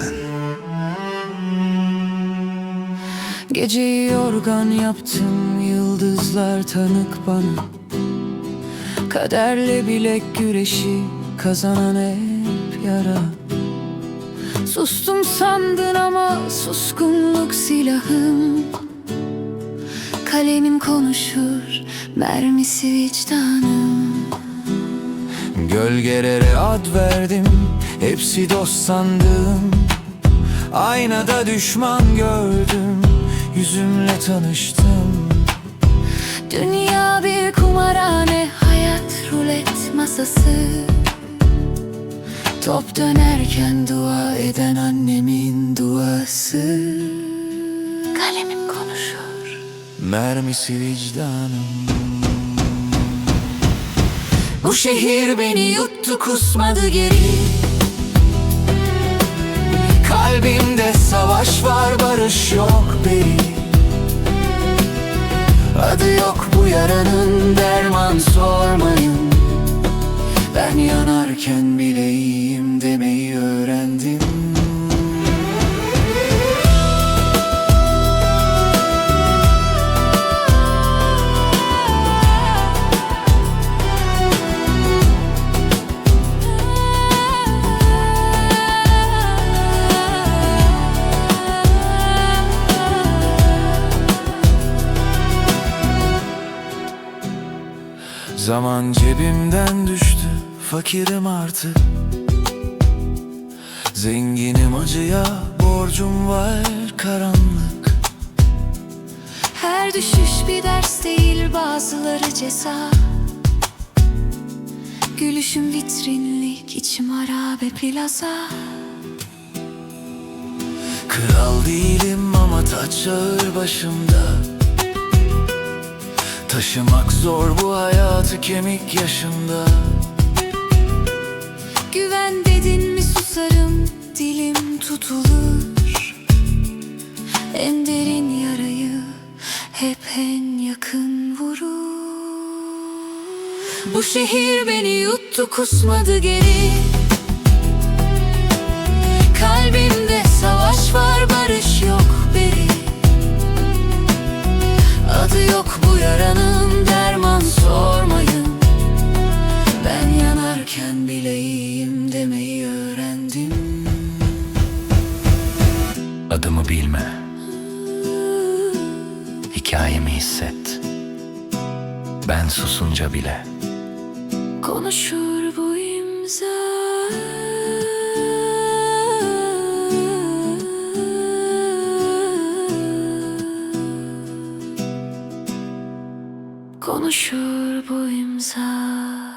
senin Geceyi yorgan yaptım yıldızlar tanık bana. Kaderle bilek güreşi kazanan hep yara. Sustum sandın ama suskunluk silahım. Kalemim konuşur mermisi vicdanım. Gölgelere ad verdim Hepsi dost sandığım. Aynada düşman gördüm Yüzümle tanıştım. Dünya bir kumarhane Hayat rulet masası. Top dönerken dua eden annemin duası. Kalemim konuşur Mermisi vicdanım Bu şehir beni yuttu kusmadı geri savaş var barış yok beri Adı yok bu yaranın derman sormayın. Ben yanarken bile iyiyim demeyi öğrendim Zaman cebimden düştü Fakirim artık. Zenginim acıya Borcum var karanlık. Her düşüş bir ders değil bazıları ceza. Gülüşüm vitrinlik içim harabe plaza. Kral değilim ama taç ağır başımda Taşımak zor bu hayatı kemik yaşımda Güven dedin mi susarım dilim tutulur. En derin yarayı hep en yakın vurur. Bu şehir beni yuttu kusmadı geri Adı yok bu yaranın derman sormayın. Ben yanarken bile iyiyim demeyi öğrendim. Adımı bilme. Hikayemi hisset. Ben susunca bile. Konuşur bu imza Konuşur bu imza